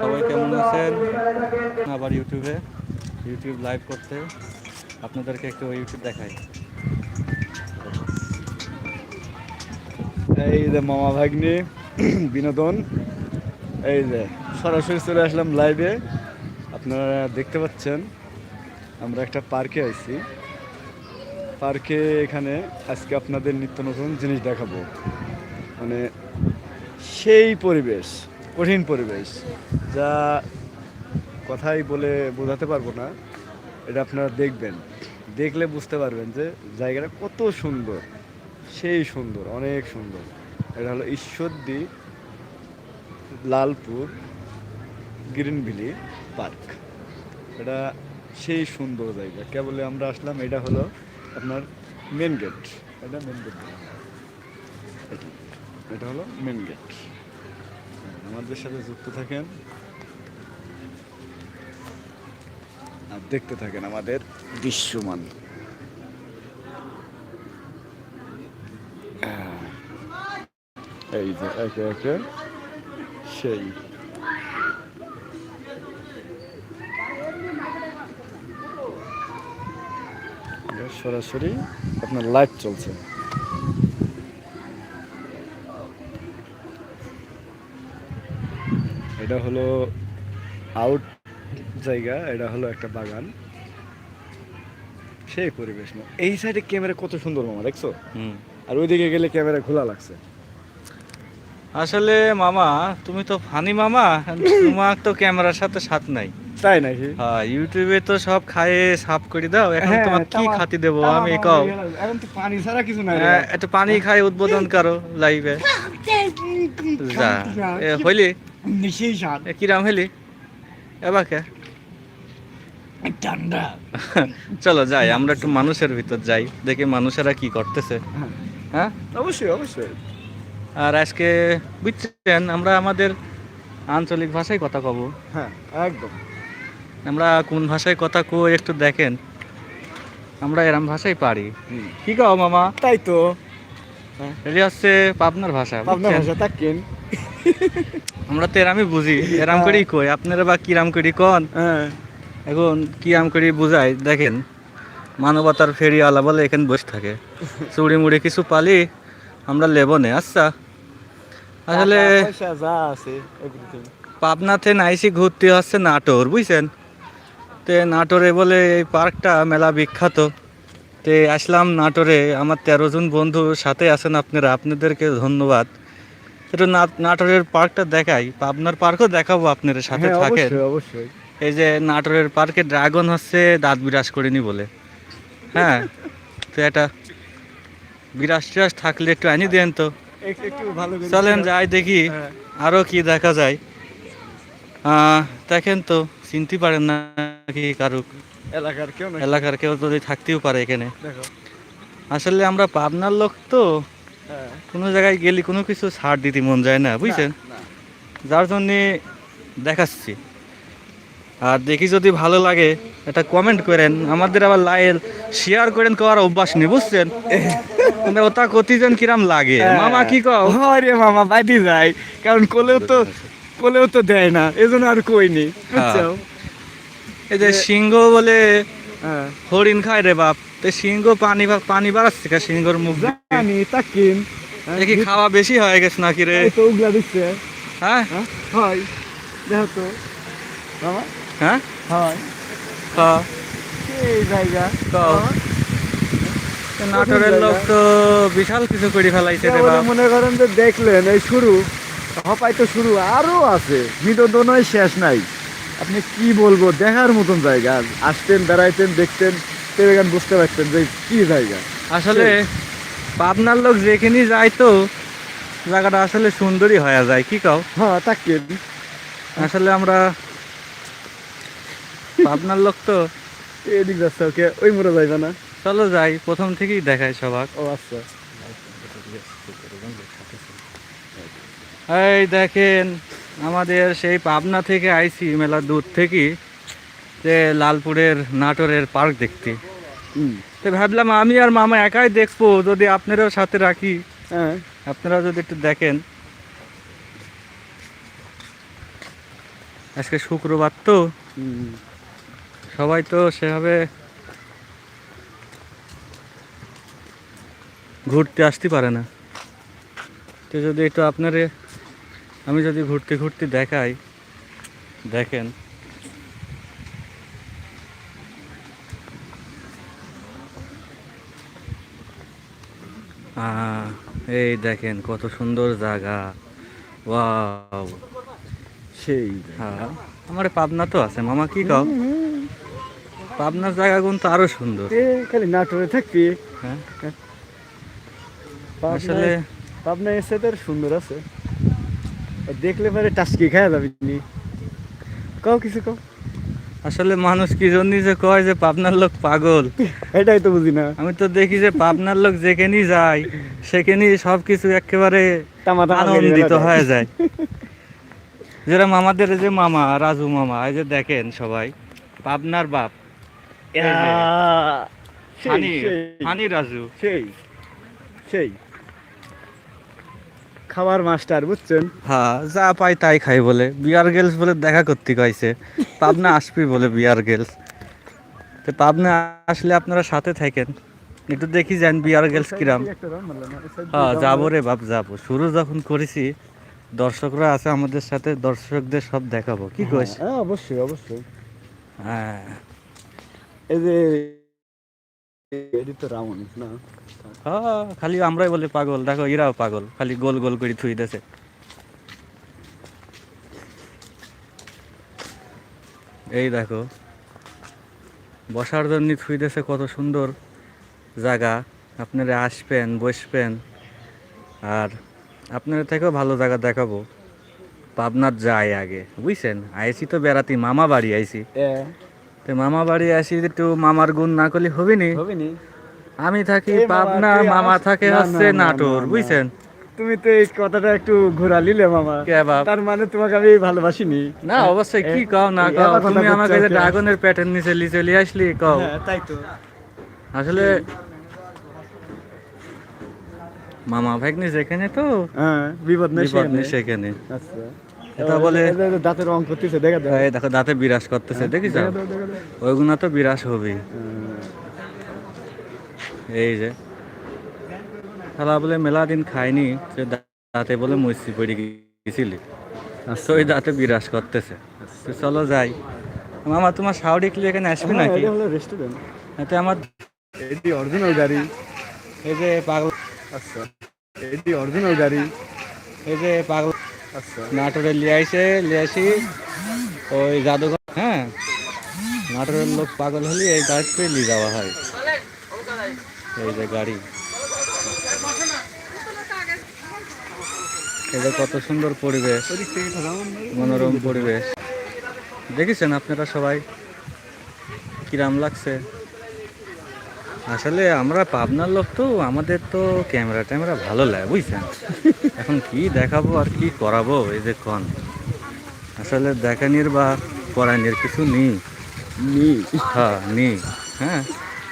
সবাই কেমন আছেন? আবার ইউটিউবে ইউটিউব লাইভ করতে আপনাদেরকে একটু ইউটিউব দেখাই। এই যে মামা ভাগ্নি, বিনোদন। এই যে সরাসরি চলে আসলাম লাইভে আপনারা দেখতে পাচ্ছেন, আমরা একটা পার্কে আইছি। পার্কে এখানে আজকে আপনাদের নিত্য নতুন জিনিস দেখাবো। মানে সেই পরিবেশ, কঠিন পরিবেশ, যা কথাই বলে বোঝাতে পারব না, এটা আপনারা দেখবেন। দেখলে বুঝতে পারবেন যে জায়গাটা কত সুন্দর, সেই সুন্দর, অনেক সুন্দর। এটা হলো ঈশ্বরদী, লালপুর, গ্রিনভিলি পার্ক। এটা সেই সুন্দর জায়গা। কেবলে আমরা আসলাম, এটা হলো আপনার মেন গেট এটা মেন গেট এটা হলো মেন গেট আমাদের সাথে যুক্ত থাকেন। আর দেখতে থাকেন আমাদের দৃশ্যমান। এই যে একে একে সেই। সরাসরি আপনার লাইভ চলছে। এটা হলো আউট জায়গা এটা হলো একটা বাগান। সেই পরিবেশ না। এই সাইডে ক্যামেরা কত সুন্দর মামা দেখছ? আর ওইদিকে গেলে ক্যামেরা খোলা লাগছে। আসলে মামা তুমি তো ফানি মামা তোমার তো ক্যামেরার সাথে সাথ নাই। তাই নাকি? হ্যাঁ ইউটিউবে তো সব খায়ে সাফ করে দাও এখন হ্যাঁ, তোমার কি খাতি দেবো আমি কও। এখন তো পানি ছাড়া কিছু নাই হ্যাঁ, একটু পানি খাই উদ্বোধন করো লাইভে যা হইলি? স্বাদ কিরাম হইলি এবাকে ঠান্ডা চলো যাই আমরা একটু মানুষের ভিতর যাই দেখি মানুষেরা কি করতেছে। হ্যাঁ? অবশ্যই অবশ্যই। আর আজকে বুঝছেন আমরা আমাদের আঞ্চলিক ভাষায় কথা কব। হ্যাঁ একদম। আমরা কোন ভাষায় কথা কই একটু দেখেন। আমরা এরম ভাষাই পারি। কি কও মামা? তাই তো। এটা হচ্ছে পাবনার ভাষা পাবনার ভাষা থাকেন আমরা তো এরামই বুঝি। এরাম করেই কই। আপনারা বা কিরাম করি কন? হ্যাঁ। এখন কিরাম করি বুঝাই। দেখেন মানবতার ফেরিওয়ালা বলে এখানে বসে থাকে। চুড়ি মুড়ি কিছু পালি আমরা লেবো নে। আচ্ছা। আসলে। পাবনাতে নাইসি ঘুরতে হচ্ছে নাটোর বুঝছেন? তে নাটোরে বলে এই পার্কটা মেলা বিখ্যাত। তে আসলাম নাটোরে। আমার তেরো জন বন্ধু সাথে আছেন আপনারা। আপনাদেরকে ধন্যবাদ। একটু নাটোরের পার্কটা দেখাই। পাবনার পার্কও দেখাবো আপনারা সাথে হ্যাঁ, থাকেন। অবশ্যই এই যে নাটোরের পার্কে ড্রাগন হচ্ছে দাঁত বিরাজ করেনি বলে। হ্যাঁ তো এটা বিরাজ টিরাজ থাকলে একটু আনি দেন তো। চলেন যাই দেখি হ্যাঁ। আরও কি দেখা যায়। দেখেন তো চিনতে পারেন না কি কারুক এলাকার কেউ এলাকার কেউ যদি থাকতেও পারে এখানে। আসলে আমরা পাবনার লোক তো কোনো জায়গায় গেলে কোনো কিছু ছাড় দিতে মন যায় না বুঝছেন? যার জন্যে দেখাচ্ছি। আর দেখি যদি ভালো লাগে এটা কমেন্ট করেন। আমাদের আবার লাইল শেয়ার করেন করার অভ্যাস নেই বুঝছেন? মানে ওটা কতিজন কিরাম লাগে। হ্যাঁ। মামা কি কও? আরে মামা বাইদি যায় কারণ কোলেও তো কোলেও তো দেয় না এজন্য আর কইনি বুঝছ? এই যে সিংহ বলে হ্যাঁ। হরিণ খায় রে বাপ। তো সিংহ পানি পানি বাড়াচ্ছে কা সিংহর মুখ জানি তাকিন এ কি খাওয়া বেশি হয়ে গেছে নাকি রে? তো উগলা দিচ্ছে হ্যাঁ? হ্যাঁ? হয়। দেখো তো। মামা হ্যাঁ? হয়। হ্যাঁ। এই জায়গা। তো নাটোরের লোক তো বিশাল কিছু করে ফেলাইছে রে মনে করেন যে দেখলেন এই শুরু। হপাই তো শুরু আরও আছে। বিনোদনই শেষ নাই। আপনি কি বলব দেখার মতন জায়গা। আসতেন বেড়াইতেন দেখতেন। তেরে বুঝতে পারছেন যে কি জায়গা। আসলে পাবনার লোক যেখানে যায় তো জায়গাটা আসলে সুন্দরই হয়ে যায় কি কও? হ্যাঁ তাকে আসলে আমরা পাবনার লোক তো এদিক যাচ্ছে ওকে ওই মোড়ে যাইবে না। চলো যাই প্রথম থেকেই দেখায় সবাক। ও আচ্ছা। এই দেখেন আমাদের সেই পাবনা থেকে আইছি মেলা দূর থেকে যে লালপুরের নাটোরের পার্ক দেখতে। তো ভাবলাম আমি আর মামা একাই দেখব যদি আপনারও সাথে রাখি। হ্যাঁ। আপনারা যদি একটু দেখেন। আজকে শুক্রবার তো। সবাই তো সেভাবে ঘুরতে আসতে পারে না। তো যদি একটু আপনারে আমি যদি ঘুরতে ঘুরতে দেখাই দেখেন। এই দেখেন কত সুন্দর জায়গা। ওয়াও। সেই হ্যাঁ আমার পাবনা তো আছে মামা কি কও? পাবনার জায়গা কিন্তু আরও সুন্দর। খালি নাটোরে থাকবি। হ্যাঁ। আসলে পাবনা এসে তোর সুন্দর আছে। দেখলে পরে টাস্কি খাওয়া যাবি নি। কও কিছু কও। আসলে মানুষ কি জন্য যে কয় যে পাবনার লোক পাগল? এটাই তো বুঝি না। আমি তো দেখি যে পাবনার লোক যেখানেই যায় সেখানেই সব কিছু একেবারে আনন্দিত হয়ে। যায়। যেরকম আমাদের এই যে মামা রাজু মামা এই যে দেখেন সবাই পাবনার বাপ ফানি রাজু। সেই সেই। খাবার মাস্টার বুঝছেন? হ্যাঁ যা পাই তাই খাই বলে। বিয়ার গেলস বলে দেখা করতে কইছে। পাবনা আসবি বলে বিয়ার গেলস তো পাবনা আসলে আপনারা সাথে থাকেন। একটু দেখি যান বিয়ার গেলস কিরাম। হ্যাঁ যাব রে বাপ যাব। শুরু যখন করেছি দর্শকরা আছে আমাদের সাথে দর্শকদের সব দেখাবো। কি কইস? হ্যাঁ অবশ্যই অবশ্যই। হ্যাঁ। এই যে এটি তো রাউন্ড না? হ্যাঁ, খালি আমরাই বলে পাগল। দেখো এরাও পাগল। খালি গোল গোল করে থুই দেছে। এই দেখো বসার জন্য থুই দেছে কত সুন্দর জায়গা। আপনারা আসবেন বসবেন। আর আপনারা থেকেও ভালো জায়গা দেখাবো। পাবনার যায় আগে। বুঝছেন? আইসি তো বেড়াতি মামা বাড়ি আইসি। এ তো মামা বাড়ি আসি একটু মামার গুণ না করলে হবে নি হবে নি আমি থাকি পাবনা মামা থাকে হচ্ছে নাটোর। বুঝছেন? তুমি তো এই কথাটা একটু ঘোরা লিলে মামা তার মানে তোমাকে আমি ভালোবাসিনি। না অবশ্যই কি কও না কও? তুমি আমাকে যে ড্রাগনের প্যাটার্ন নিচে লিচে লিয়ে আসলি কও? হ্যাঁ তাই তো। আসলে মামা ভাগ্নি যেখানে তো? হ্যাঁ বিপদ নেই। সেখানে। আচ্ছা। এটা বলে- দাঁতের রং করতেছে দেখা এই দেখো দাঁতে বিরাজ করতেছে দেখি যাও দেখা দাও, দেখা দাও। ওইগুলো তো বিরাজ হ্যাঁ। এই যে। শালা বলে মেলা দিন খাইনি সে দাঁতে বলে মুসি পড়ে গেছিলি। তো ওই দাঁতে বিরাজ করতেছে। চলো যাই। মামা তোমার শাওড়ি ক্লি এখানে আসবে হ্যাঁ, নাকি? রেস্টুরেন্ট এতে আমার এটি অরিজিনাল গাড়ি। এই যে পাগল আচ্ছা এটি অরিজিনাল গাড়ি। এই যে পাগল নাটোরে লিয়ে আইসে লিয়ে আসি। ওই জাদুঘর হ্যাঁ? নাটোরের লোক পাগল হলে এই গাড়িতে নিয়ে যাওয়া হয়। এই যে গাড়ি। যে কত সুন্দর পরিবেশ। মনোরম পরিবেশ। দেখেছেন আপনারা সবাই? কিরাম লাগছে? আসলে আমরা পাবনার লোক তো আমাদের তো ক্যামেরা ট্যামেরা ভালো লাগে বুঝছেন? এখন কি দেখাবো আর কি করাবো এই যে কন। আসলে দেখানির বা করানির কিছু নেই। নি হ্যাঁ নেই। হ্যাঁ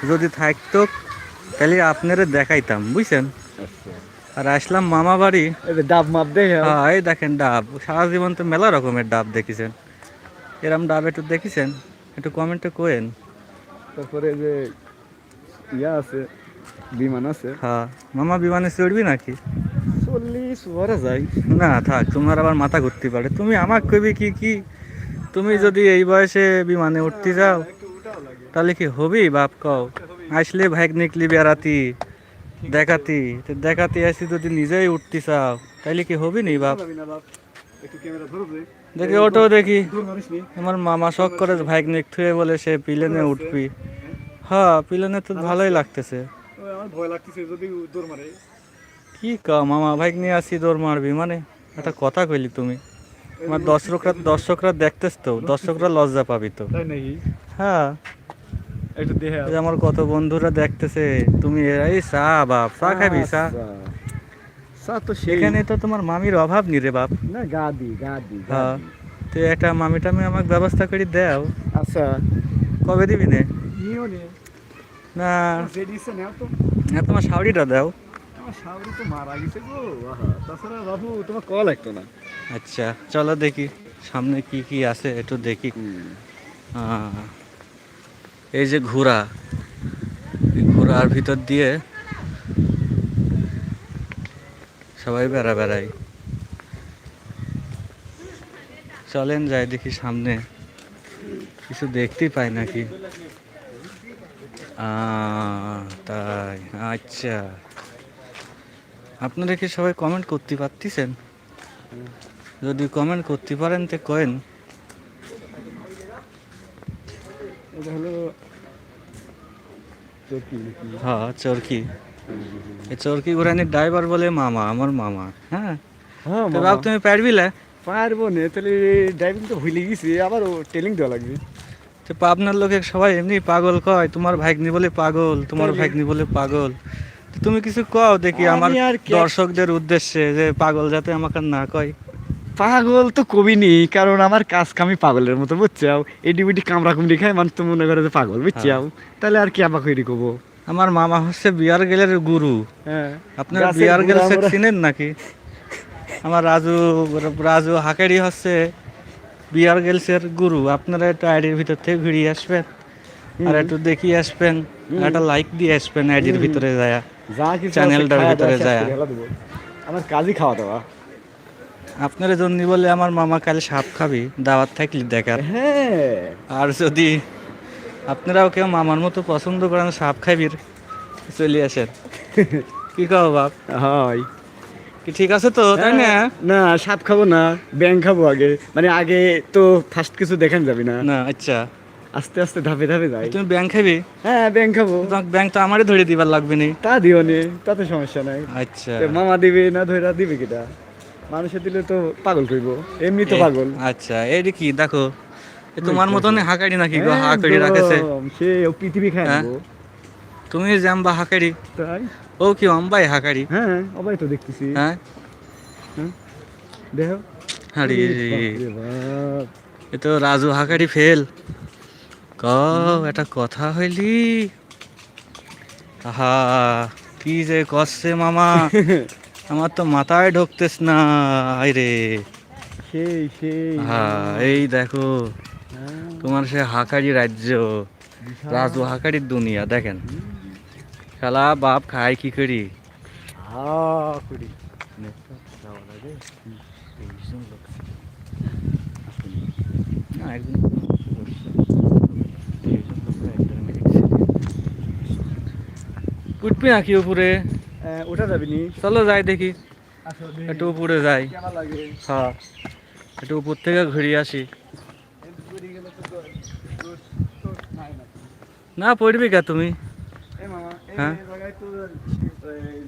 যদি থাকতো তাহলে আপনারা দেখাইতাম বুঝছেন? আচ্ছা। আর আসলাম মামা বাড়ি। ডাব মাপ দেখে হ্যাঁ? এই দেখেন ডাব। সারা জীবন তো মেলা রকমের ডাব দেখেছেন। এরম ডাব একটু দেখেছেন? একটু কমেন্টে কোয়েন। তারপরে যে ইয়া আছে বিমান আছে। হ্যাঁ। মামা বিমানে চড়বি নাকি? চল্লিশ ওরা যায় না থাক তোমার আবার মাথা ঘুরতে পারে। তুমি আমাকে কইবি কি কি? তুমি যদি এই বয়সে বিমানে উঠতে যাও তাহলে কি হবি বাপ কও? আসলে ভাইক নিকলি বেড়াতি দেখাতি। তো দেখাতি আসি যদি নিজেই উঠতে চাও তাহলে কি হবি নি বাপ? দেখি ওটো দেখি। আমার মামা শখ করে ভাইক নিক থুয়ে বলে সে প্লেনে উঠবি। হ্যাঁ প্লেনে তো ভালোই লাগতেছে। আমার ভয় লাগতেছে যদি দৌড় মারে। কি ক মামা ভাইক নিয়ে আসি দৌড় মারবি? মানে একটা কথা কইলি তুমি। আমার দর্শকরা দর্শকরা দেখতেছ তো দর্শকরা লজ্জা পাবি তো। তাই নাকি? হ্যাঁ। একটু দেখে আমার কত বন্ধুরা দেখতেছে তুমি এই চা বাপ। চা খাবি চা? আচ্ছা। চা তো সেখানে সেখানে তো তোমার মামির অভাব নি রে বাপ। না গাদি গাদি হ্যাঁ। তো একটা মামি টামি আমাকে ব্যবস্থা করে দাও। আচ্ছা। কবে দিবি নে? নিও নে। না যেটি নাও তো। না, তোমার শাওড়িটা দাও। আমার শাওরি তো মারা গেছে গো তাছাড়া বাবু তোমার কল লাগতো না। আচ্ছা চলো দেখি সামনে কি কি আছে একটু দেখি। এই যে ঘোড়া ঘোড়ার ভিতর দিয়ে সবাই বেড়া বেড়াই চলেন যাই দেখি সামনে। কিছু দেখতেই পাই নাকি? তাই আচ্ছা। আপনারা কি সবাই কমেন্ট করতে পারতেছেন? যদি কমেন্ট করতে পারেন তো কয়েন। এটা হলো হ্যাঁ চরকি। এই চরকি ঘোরানির ড্রাইভার বলে মামা আমার মামা হ্যাঁ? হ্যাঁ বাবু তুমি পারবিলে? পারব না তাহলে ড্রাইভিং তো ভুলে গেছি আবার ও টেলিং দেওয়া লাগবে। তো পাবনার লোকে সবাই এমনি পাগল কয় তোমার ভাগ্নি বলে পাগল তোমার? ভাগ্নি বলে পাগল। তুমি কিছু কও দেখি আমার দর্শকদের উদ্দেশ্যে যে পাগল যাতে আমাকে না কয়। পাগল তো কবি নি কারণ আমার কাজ কামি পাগলের মতো বুঝছাও? এডি বিডি কামড়া কুমড়ি খায় মানুষ তো মনে করে যে পাগল বুঝছাও? তাহলে আর কি আমাকে এডি কবো? আমার মামা হচ্ছে বিয়ার গেলের গুরু। হ্যাঁ। আপনারা বিয়ার গেল চিনেন নাকি? আমার রাজু রাজু হাকারি হচ্ছে বিয়ার গেলসের গুরু আপনারা একটু আইডির ভিতর থেকে ঘুরিয়ে আসবেন আর একটু দেখিয়ে আসবেন একটা লাইক দিয়ে আসবেন আইডির ভিতরে যায় চ্যানেলটার ভিতরে যায়। আমার কাজই খাওয়া দাওয়া। আপনার জন্য বলে আমার মামা কাল সাপ খাবি দাওয়াত থাকলে দেখার হ্যাঁ। আর যদি আপনারাও কেউ মামার মতো পছন্দ করেন সাপ খাবির চলে আসেন। কি কও বাপ? হয়। কি ঠিক আছে তো? তাই না? না সাপ খাব না ব্যাং খাব আগে। মানে আগে তো ফার্স্ট কিছু দেখান যাবে না। না আচ্ছা। আস্তে আস্তে ধাপে ধাপে যাই। তুমি ব্যাংক খাবি? হ্যাঁ ব্যাং খাব। ব্যাংক তো আমারই ধরে দিবার লাগবে নি। তা দিও নে তাতে সমস্যা নাই। আচ্ছা। মামা দিবে না ধইরা দিবে কিটা? মানুষে দিলে তো পাগল কইব এমনি তো পাগল। আচ্ছা এই কি? দেখো তোমার মতন হাকারি নাকি গো? হাকারি একদম, রাখেছে। সে পৃথিবী খায় হ্যাঁ? নেব। তুমি জাম্বা হাকারি তাই? ও কি অম্বাই হাকারি? হ্যাঁ অবাই তো দেখতেছি। হ্যাঁ? দেখো। আরে বাপরে এ তো রাজু হাকারি ফেল। ক এটা কথা হইলি? আহা কি যে কষছে মামা? আমার তো মাথায় ঢুকতেস না রে। সেই সেই। হ্যাঁ এই দেখো হ্যাঁ, তোমার সে হাকারি রাজ্য রাজু হাকারির দুনিয়া দেখেন। শালা বাপ খায় কি করি? কুড়ি। না একদম উঠবি নাকি উপরে? ওঠা যাবি নি? চলো যাই দেখি। একটু উপরে যাই। হ্যাঁ একটু উপর থেকে আসি। ঘুরে নাই না। পড়বি কা তুমি? হ্যাঁ? এই।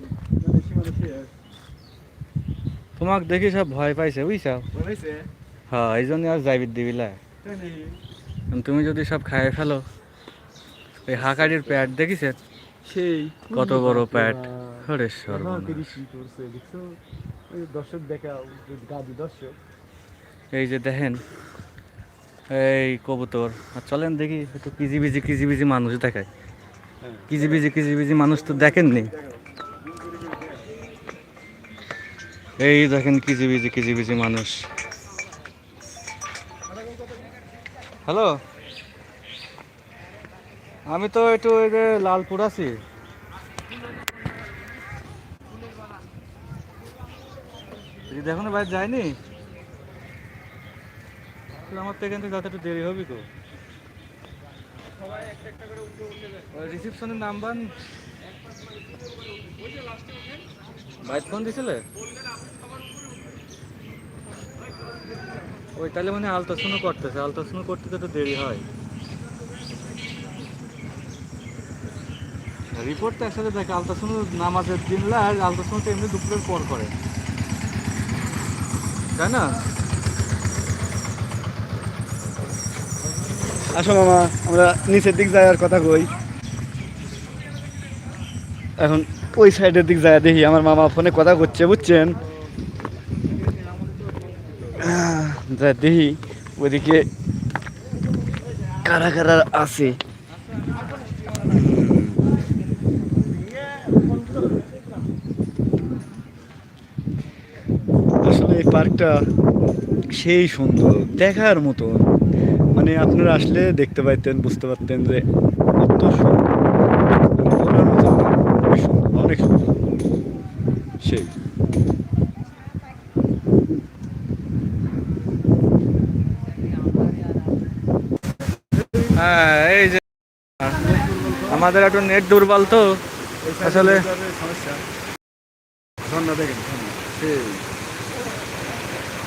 তোমাকে দেখি সব ভয় পাইছে, বুঝেছে? হ্যাঁ এই জন্য আর যাইবি দিবিলা তুমি যদি সব খাইয়ে ফেলো ওই হাকারির প্যাট দেখিছে সেই কত বড় প্যাট। হরে এই যে দেখেন, এই কবুতর আর চলেন দেখি, একটু কিজি বিজি কিজি বিজি মানুষ দেখায় হ্যাঁ। কিজি বিজি কিজি বিজি মানুষ তো দেখেননি। এই দেখেন কিজিবিজি কিজিবিজি মানুষ। হ্যালো? আমি তো একটু ওই যে লালপুর আছি। দেখুন ভাই যায়নি তাহলে আমার তো এখান থেকে যাতে একটু দেরি হবে তো। রিসিপশনের নাম্বার বাইক ফোন দিছিলে? ওই তাহলে মানে আলট্রাসাউন্ড করতেছে। আলট্রাসাউন্ড করতে তো দেরি হয়। রিপোর্ট তো একসাথে দেখে আলট্রাসাউন্ড নামাজের দিন লাগ তো এমনি দুপুরের পর করে। তাই না? আসো মামা, আমরা নিচের দিক যাওয়ার কথা কই। এখন ওই সাইডের দিক যায় দেখি, আমার মামা ফোনে কথা করছে, বুঝছেন? যা দেখি, ওইদিকে কারা কারা আছে? আসলে এই পার্কটা সেই সুন্দর, দেখার মতন। মানে আপনারা আসলে দেখতে পাইতেন বুঝতে পারতেন যে কত সুন্দর। মানে অনেক সুন্দর সেই। হ্যাঁ এই যে আমাদের একটু নেট দুর্বল তো আসলে সমস্যা দেখেন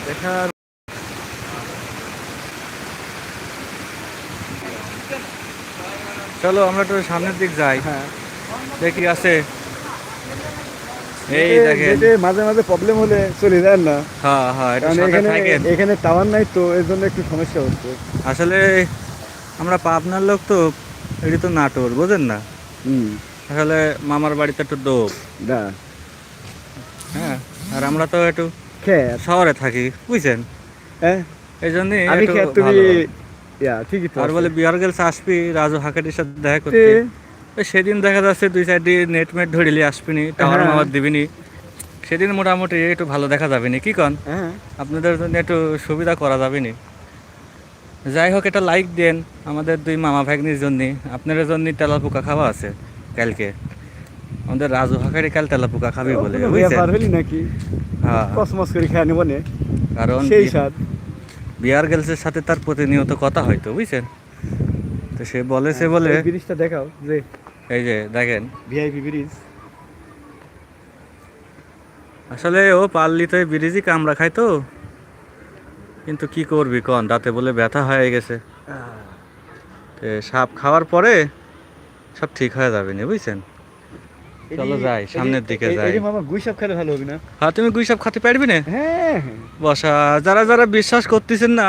দেখার চলো আমরা একটু সামনের দিক যাই। হ্যাঁ। দেখি আছে। এই দেখেন। মাঝে মাঝে প্রবলেম হলে চলে যান না। হ্যাঁ হ্যাঁ একটু কারণ সাথে এখানে এখানে টাওয়ার নাই তো এর জন্য একটু সমস্যা হচ্ছে। আসলে আমরা পাবনার লোক তো এটি তো নাটোর বুঝেন না? হুম। আসলে মামার বাড়িতে একটু হ্যাঁ আর আমরা তো একটু শহরে থাকি বুঝছেন? হ্যাঁ। এই জন্যই আমি তুমি। ইয়া ঠিকই তো আর বলে বিহার গেলস আসবি রাজু হাকাটির সাথে দেখা করতে। সেদিন দেখা যাচ্ছে দুই সাইডে নেট মেট ধরিলি আসবিনি টাওয়ার হ্যাঁ। মামার দিবিনি। সেদিন মোটামুটি একটু ভালো দেখা যাবে নি কি কন? হ্যাঁ। আপনাদের জন্য একটু সুবিধা করা যাবে নি যাই হোক এটা লাইক দেন আমাদের দুই মামা ভাগ্নির জন্য। আপনার জন্য তেলা পোকা খাওয়া আছে কালকে। আমাদের রাজু হাকারি কাল তেলা পোকা খাবি বলে বুঝছেন? নাকি? হ্যাঁ। কসমস করে খেয়ে নেব কারণ সেই স্বাদ। বিয়ার গার্লসের সাথে তার প্রতিনিয়ত কথা হয়তো বুঝছেন? তো সে বলেছে বলে ব্রিজটা দেখাও যে এই যে দেখেন। ভিআইপি ব্রিজ আসলে ও পারলি তো এই বিরিজি কামড়া খায় তো। কিন্তু কি করবি কন দাঁতে বলে ব্যথা হয়ে গেছে। সাপ খাওয়ার পরে সব ঠিক হয়ে যাবে না বুঝছেন? চলো যাই, সামনের দিকে যাই। মামা খেলে ভালো হবে না? হ্যাঁ তুমি খাতে পারবি না? হ্যাঁ। বসা যারা যারা বিশ্বাস করতেছেন না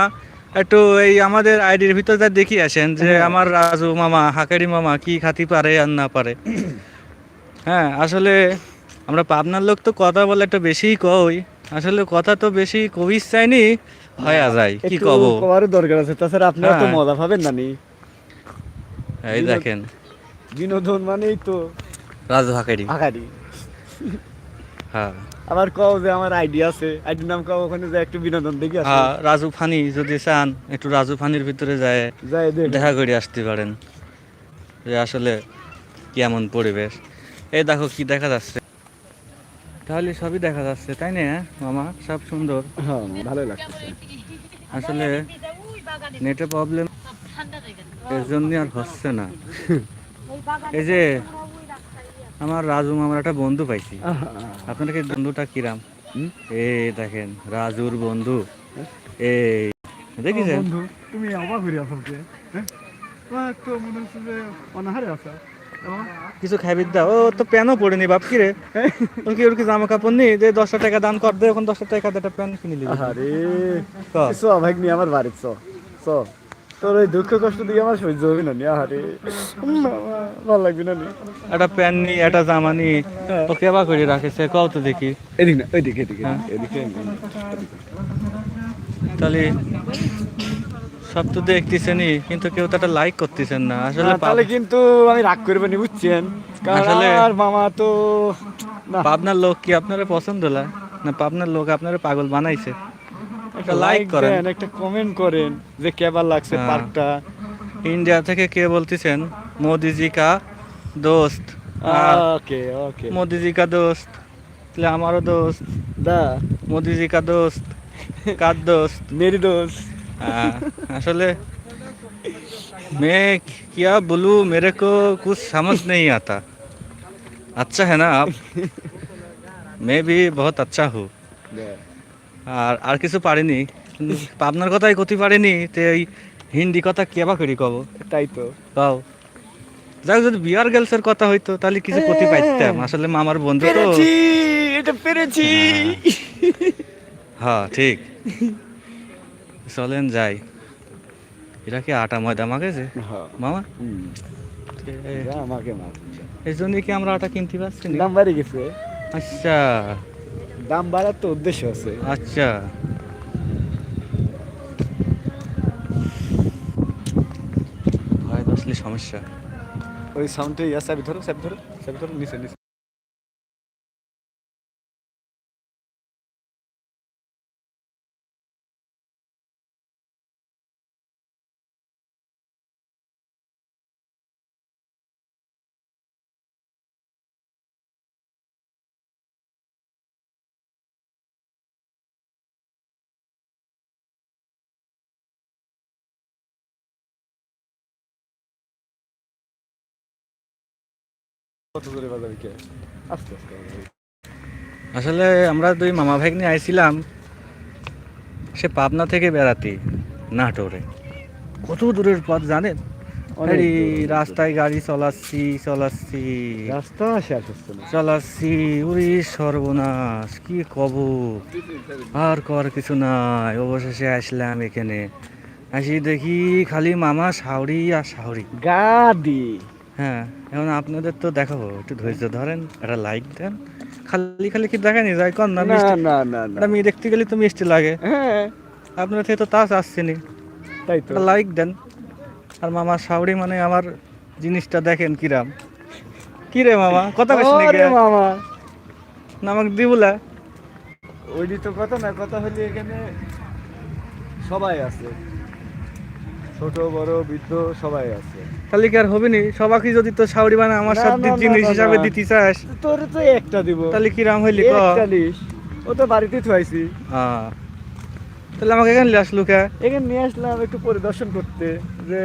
একটু এই আমাদের আইডির ভিতর যা দেখি আসেন যে হ্যাঁ। আমার রাজু মামা হাকারি মামা কি খাতি পারে আর না পারে। হ্যাঁ আসলে আমরা পাবনার লোক তো কথা বলে একটু বেশিই কই। আসলে কথা তো বেশি কবিস চাইনি হয়ে যায় কি কব? কবারও দরকার আছে। তাছাড়া আপনারা তো হ্যাঁ। মজা পাবেন না নি। এই দেখেন। বিনোদন মানেই তো রাজু হাকারি আগারি হ্যাঁ। আবার কও যে আমার আইডি আছে আইডির নাম কও ওখানে যে একটু বিনোদন দেখি আছে। হ্যাঁ রাজু ফানি যদি চান একটু রাজু ফানির ভিতরে যায় যাই দেখ দেখা করে আসতে পারেন। যে আসলে কেমন পরিবেশ। এই দেখো কি দেখা যাচ্ছে। তাহলে সবই দেখা যাচ্ছে তাই না মামা? সব সুন্দর। হ্যাঁ ভালোই লাগতেছে। আসলে নেটে প্রবলেম এর জন্য আর হচ্ছে না। এই যে আমার রাজু মামার একটা বন্ধু পাইছি। আপনার কি বন্ধুটা কিরাম? এ দেখেন রাজুর বন্ধু। এই দেখিছেন? বন্ধু তুমি অবাক হয়ে আছো হ্যাঁ? তো মনে হচ্ছে যে অনাহারে আছো। কিছু খাইবি দাও ও তো প্যানও পড়েনি বাপ কি রে? ওর কি ওর কি জামা কাপড় নেই? যে দশটা টাকা দান কর দে এখন দশটা টাকা দিয়ে একটা প্যান্ট কিনে নিবি। আরে। চ ভাই নি আমার বাড়ি চ। চ। তোর ওই দুঃখ কষ্ট দিয়ে আমার সহ্য হবে না আরে ভালো লাগবে না একটা প্যান্ট নি একটা জামা নি হ্যাঁ। ও কেবা করে রাখেছে কও তো দেখি। এদিক না ওইদিকে এদিকে হ্যাঁ। এদিকে তাহলে সব তো দেখতেছেনই কিন্তু কেউ তো একটা লাইক করতেছেন না। আসলে তাহলে কিন্তু আমি রাগ করবে নি বুঝছেন? আসলে- আমার মামা তো পাবনার লোক কি আপনারা পছন্দ না পাবনার লোক আপনারা পাগল বানাইছে? একটা লাইক করেন দেন, একটা কমেন্ট করেন যে কেবার লাগছে হ্যাঁ। পার্কটা ইন্ডিয়া থেকে কে বলতেছেন মোদিজি কা দোস্ত আর ওকে ওকে मोदी का दोस्त তাহলে আমারও দোস্ত দা मोदी जी का दोस्त का दोस्त মেরি দোষ हाँ, আসলে मैं क्या बोलूं मेरे को कुछ समझ नहीं आता अच्छा है ना आप मैं भी बहुत अच्छा हूँ আর আর কিছু পারিনি। পাবনার কথাই কতি পারিনি তে এই হিন্দি কথা কেবা করি কব? তাই তো। কাও যাক যদি বিয়ার গার্লসের কথা হইতো তাহলে কিছু ক্ষতি পাইতাম। আসলে মামার বন্ধু তো। এটা পেরেছি। হ্যাঁ ঠিক। চলেন যাই। এটা কি আটা ময়দা মাগেছে হ্যাঁ। মামা? যা এই জন্য কি আমরা আটা কিনতে পারছি না দাম বাড়ে গেছে। আচ্ছা। দাম বাড়ার তো উদ্দেশ্য আছে। আচ্ছা। হয় আসলে সমস্যা। ওই সাউন্ডে ইয়া চাবি ধরো চাবি ধরো চাবি ধরো নিচে নিচে। কত জোরে বাজাবি কে আস্তে আস্তে আসলে আমরা দুই মামা ভাই নিয়ে আইছিলাম সে পাবনা থেকে বেড়াতে নাটোরে। কত দূরের পথ জানেন। রাস্তায় গাড়ি চলাচ্ছি চলাচ্ছি। রাস্তা শেষ হচ্ছে না? চলাচ্ছি উরি সর্বনাশ কি কব? আর কর কিছু নাই অবশেষে আসলাম এখানে। আসি দেখি খালি মামা সাউরি আর সাউরি গাদি। হ্যাঁ এখন আপনাদের তো দেখাবো একটু ধৈর্য ধরেন একটা লাইক দেন। খালি খালি কি দেখেনি যাই কর না না না না না। মেয়ে দেখতে গেলে তো মিষ্টি লাগে। হ্যাঁ। আপনার থেকে তো তা চাচ্ছিনি তাই তো। লাইক দেন। আর মামা সাউরি মানে আমার জিনিসটা দেখেন কিরাম। কি রে মামা? কথা বেশ ওরে মামা। নামক দিবলা ওইটি তো কথা না কথা হলে এখানে সবাই আছে। ছোট বড় বৃদ্ধ সবাই আছে। তাহলে কি আর হবে নি? সবাইকে যদি তো সাউরি মানে আমার না, জিনিস হিসাবে দিতে চাস? তোর তো একটা দিব। তাহলে কিরাম হইলি একটা লিস ও তো বাড়িতে থুয়াইছি। হ্যাঁ। তাহলে আমাকে এখানে নিয়ে আসলু কে? এখানে নিয়ে আসলাম একটু পরিদর্শন করতে যে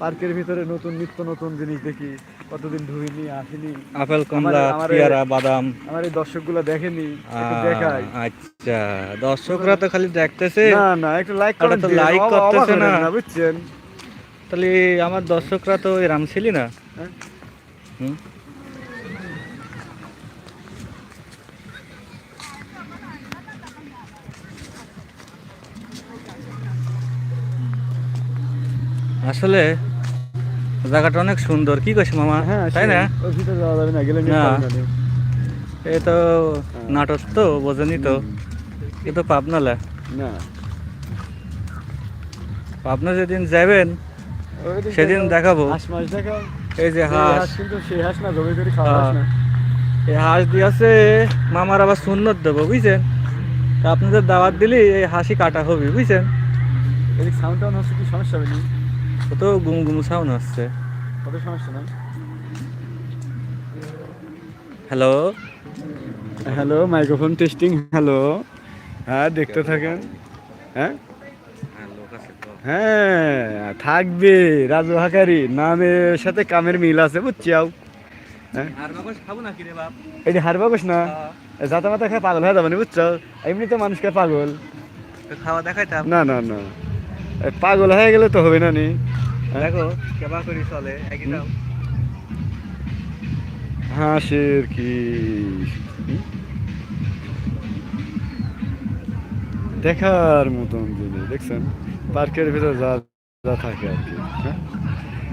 পার্কের ভিতরে নতুন নিত্য নতুন জিনিস দেখি। কতদিন ধুইনি আসিনি। আপেল কমলা পেয়ারা বাদাম। আমার এই দর্শকগুলো দেখেনি একটু দেখাই। আচ্ছা। দর্শকরা তো খালি দেখতেছে। না না একটু লাইক ওটা তো like করতেছে না। বুঝছেন? তাহলে আমার দর্শকরা তো এরাম ছিলি না? হ্যাঁ? হুম? আসলে জায়গাটা অনেক সুন্দর। কি কইস মামা? হ্যাঁ তাই না? যাওয়া যাবে না গেলে। এ তো নাটক তো বোঝেনি তো। এ তো পাবনালা। না। পাবনা যেদিন যাবেন সেদিন দেখাবো। এই যে হাঁস কিন্তু সেই হাঁস না জমি করে খাওয়া হাঁস না। এই হাঁস দিয়েছে মামার আবার সুন্নত দেবো বুঝছেন? তা আপনাদের দাওয়াত দিলে এই হাসি কাটা হবে বুঝছেন? এদিক সাউন্ড টাউন হচ্ছে কি সমস্যা হবে ও গুম গুম সাউন্ড হচ্ছে কত সমস্যা না? Hello? Hello microphone testing hello. হ্যাঁ দেখতে থাকেন। হ্যাঁ? হ্যাঁ থাকবে। রাজু হাকারি নামের সাথে কামের মিল আছে বুঝছাও হ্যাঁ? খাব না কি রে বাপ? এই যে হারবা কোস না যাতা মাথা খায় পাগল হয়ে যাবে না বুঝছ? এমনি তো মানুষকে পাগল। খাওয়া দেখাইতাম। না না না। পাগল হয়ে গেলে তো হবে না নি? হ্যাঁ? দেখো কেবা করি চলে একই দাও হাঁসের কি? দেখার মতন জিনিস দেখছেন? পার্কের ভিতরে যা যা থাকে আর কি। হ্যাঁ?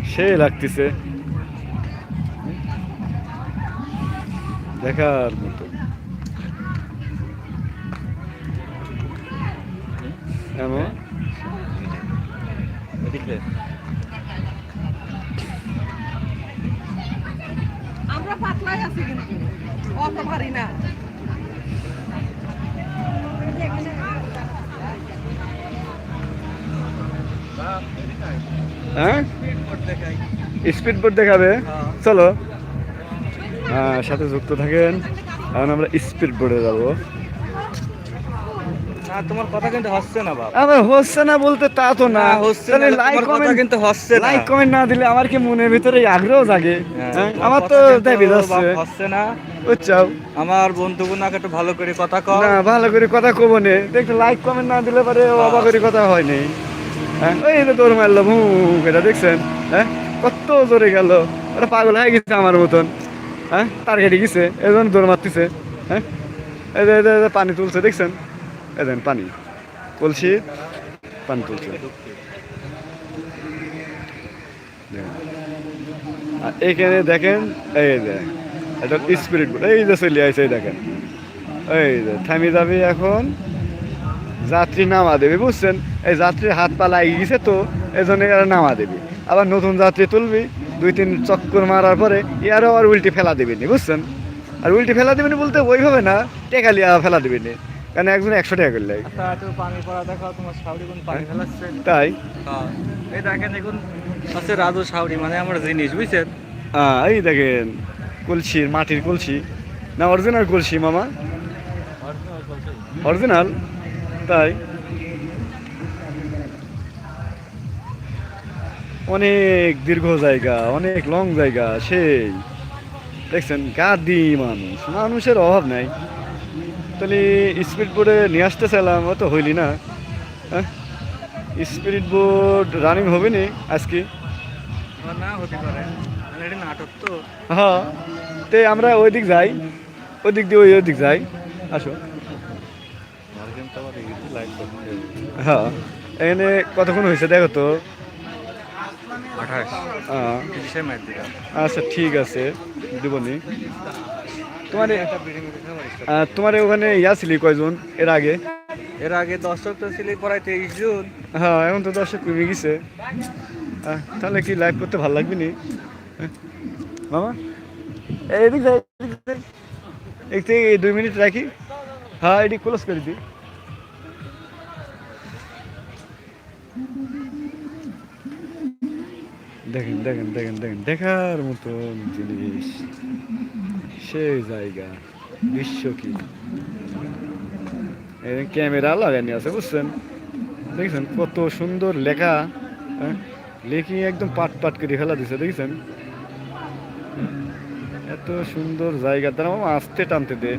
সে লাগতেছে। দেখার মতো। এমন? আমরা পাতলাই আছি কিন্তু। অত ভারী না। হ্যাঁ? স্পিড বোট দেখাবে চলো। হ্যাঁ সাথে যুক্ত থাকেন। এখন আমরা স্পিড বোর্ডে যাব। না তোমার কথা কিন্তু হচ্ছে না বাপ। আমার হচ্ছে না বলতে তা তো না। হচ্ছে না লাইক কমেন্ট কিন্তু হচ্ছে না। লাইক কমেন্ট না দিলে আমার কি মনের ভিতরে আগ্রহ জাগে? হ্যাঁ, হ্যাঁ, আমার তো দেবি হচ্ছে না। বুঝছাও আমার একটু ভালো করে কথা কও। না ভালো করে কথা কব নে। দেখতে লাইক কমেন্ট না দিলে পরে অবাক করে কথা হয় নাই হ্যাঁ? ওই যে দৌড় মারলো, ভু, এটা দেখছেন? হ্যাঁ? কত জোরে গেল। ওটা পাগল হয়ে গেছে আমার মতন। হ্যাঁ? তার কেটে গেছে এজন দৌড় মারতেছে। হ্যাঁ? এই যে- এই এই পানি তুলছে, দেখছেন? এই পানি। কলসি পানি তুলছে। এখানে দেখেন, এই যে, এটা স্পিরিট এই যে চলে এই দেখেন। এই যে, থামি যাবে এখন। যাত্রী নামা দেবে বুঝছেন? এই যাত্রীর হাত পা লাগিয়ে গেছে তো এই জন্য এরা নামা দেবে। আবার নতুন যাত্রী তুলবি দুই তিন চক্কর মারার পরে ইয়ারও আর উল্টি ফেলা দেবেনি বুঝছেন? আর উল্টি ফেলা দেবেনি বলতে ওইভাবে না টেকা লিয়া ফেলা দেবেনি কারণ একজন একশো টাকা করলে আচ্ছা তাই? হ্যাঁ। এই দেখেন আছে রাজু সাউরি মানে আমার জিনিস বুঝছেন? আহ, এই দেখেন কলসির মাটির কলসি। না অরিজিনাল কলসি মামা? অরিজিনাল তাই। অনেক দীর্ঘ জায়গা অনেক লং জায়গা সেই। দেখছেন গাদি মানুষ মানুষের অভাব নাই। তাহলে স্পিড বোর্ডে নিয়ে আসতে চাইলাম অত হইলি না। হ্যাঁ? স্পিড বোর্ড রানিং হবে নি আজকে। না হতে পারে। নাটক তো। হ্যাঁ তে আমরা ওই দিক যাই ওই দিক দিয়ে ওই ওই দিক যাই। আসো। হ্যাঁ। এখানে কতক্ষণ হয়েছে দেখো তো? হ্যাঁ। আচ্ছা ঠিক আছে দিবনি। তোমার তোমার ওখানে ইয়া ছিলি কয়জন এর আগে? এর আগে দর্শক তো ছিল পড়াই তেইশ জুন। হ্যাঁ এখন তো দর্শক কমে গেছে। তাহলে কি লাইভ করতে ভালো লাগবে নি? হ্যাঁ? মামা? এদিক এদিক থেকে এই দুই মিনিট রাখি। হ্যাঁ এটি ক্লোজ করে দিই দেখেন দেখেন দেখেন দেখেন দেখার মতন জিনিস। সেই জায়গা বিশ্ব কি? ক্যামেরা লাগানি আছে বুঝছেন? দেখছেন কত সুন্দর লেখা হ্যাঁ? লেখি একদম পাট পাট করে ফেলা দিছে দেখছেন? এত সুন্দর জায়গা তারা মামা আসতে টানতে দে।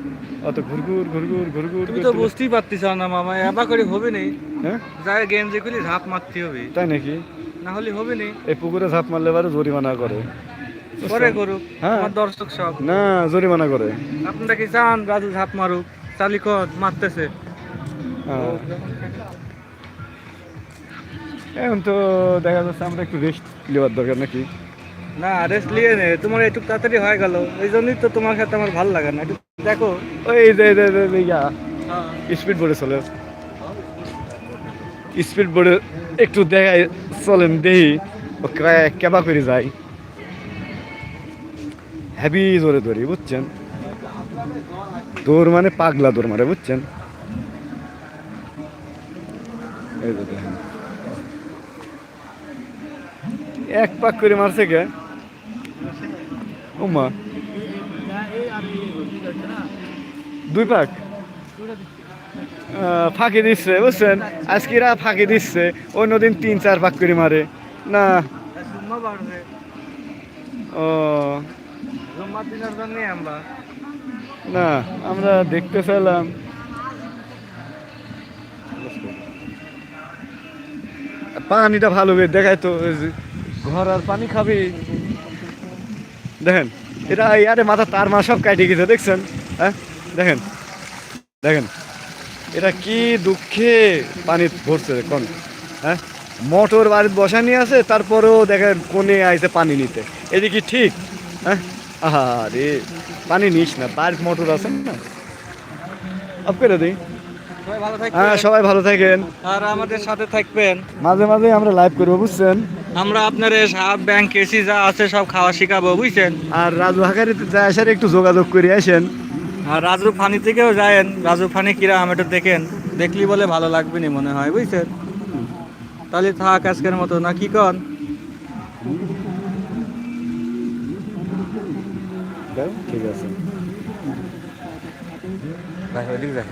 অত ঘুরঘুর ঘুরঘুর ঘুরঘুর তুমি তো বুঝতেই পারতিস না মামা এবা করে হবে নেই। হ্যাঁ? যাই গেম যে খুলি ঝাঁপ মারতে হবে। তাই নাকি? না হলে হবে নেই এই পুকুরে ঝাঁপ মারলে এবারে জরিমানা করে। পরে করুক হ্যাঁ। আমার দর্শক সব। না জরিমানা করে। আপনারা কি চান রাজু ঝাঁপ মারুক? চালিকন মারতেছে। হ্যাঁ। এখন তো দেখা যাচ্ছে আমরা একটু রেস্ট নেওয়ার দরকার নাকি? না রেস্ট লিয়ে নে। তোমার একটু তাড়াতাড়ি হয়ে গেল। এই জন্যই তো তোমার সাথে আমার ভালো লাগে না। একটু দেখো। ওই যে স্পিড বোর্ডে চলে স্পিড বোর্ডে একটু দেখাই চলেন দেহি ও কেবা করে যায়। হেভি জোরে ধরি বুঝছেন? দৌড় মানে পাগলা দৌড় মারে, বুঝছেন। এক পাক করে মারছে কে? উমা দুই পাক? ফাঁকি দিচ্ছে, বুঝছেন? আজকে এরা ফাঁকি দিচ্ছে, অন্যদিন তিন, চার পাক করে মারে। না। ও। না, আমরা দেখতে চাইলাম পানিটা ভালো করে দেখায় তো ঘর আর পানি খাবি। দেখেন এটা ইয়ারে মাথা তার মা সব কাটে গেছে, দেখছেন? হ্যাঁ? দেখেন দেখেন। এটা কি দুঃখে পানি ভরছে কোন। হ্যাঁ? মোটর বাড়িতে বসা নিয়ে আছে তারপরেও দেখেন কোনে আইছে পানি নিতে। এদিকে ঠিক? হ্যাঁ? আরে পানি নিস না বাড়ির মোটর আছে না? অফ করে দিই। সবাই ভালো হ্যাঁ সবাই ভালো থাকেন। আর আমাদের সাথে থাকবেন। মাঝে মাঝে আমরা লাইভ করব বুঝছেন? আমরা আপনার সাপ ব্যাংক কেসি যা আছে সব খাওয়া শিখাবো বুঝছেন? আর রাজু হাকারিতে যা আসার একটু যোগাযোগ করে আসেন। আর রাজু ফানি থেকেও যায়েন রাজু ফানি কিরা একটু দেখেন। দেখলি বলে ভালো লাগবে নি মনে হয় বুঝছেন? তাহলে থাক আজকের মতো না কি কন? ঠিক আছে। ভাই ওইদিকে যাই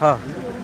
হ্যাঁ।